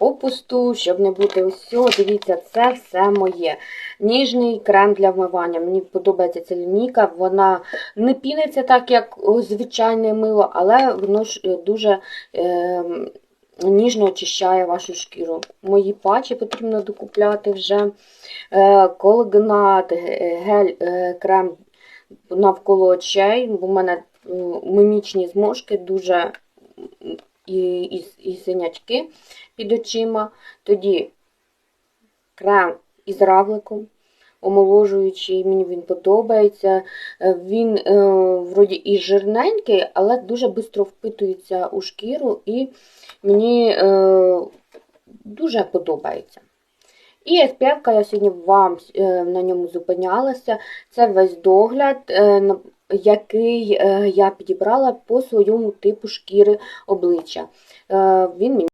попусту, щоб не бути усього. Дивіться, це все моє. Ніжний крем для вмивання. Мені подобається ця лінійка. Вона не піниться так, як звичайне мило, але воно ж е, дуже е, ніжно очищає вашу шкіру. Мої патчі потрібно докупляти вже. Е, колагенат, гель, е, крем навколо очей, бо в мене е, мимічні зморшки дуже і, і, і синячки під очима. Тоді крем із равликом, омоложуючий, мені він подобається. Е, Він е, вроді і жирненький, але дуже швидко впитується у шкіру і мені е, дуже подобається. І SPF, я сьогодні вам е, на ньому зупинялася. Це весь догляд, е, який е, я підібрала по своєму типу шкіри обличчя. Е, Він мені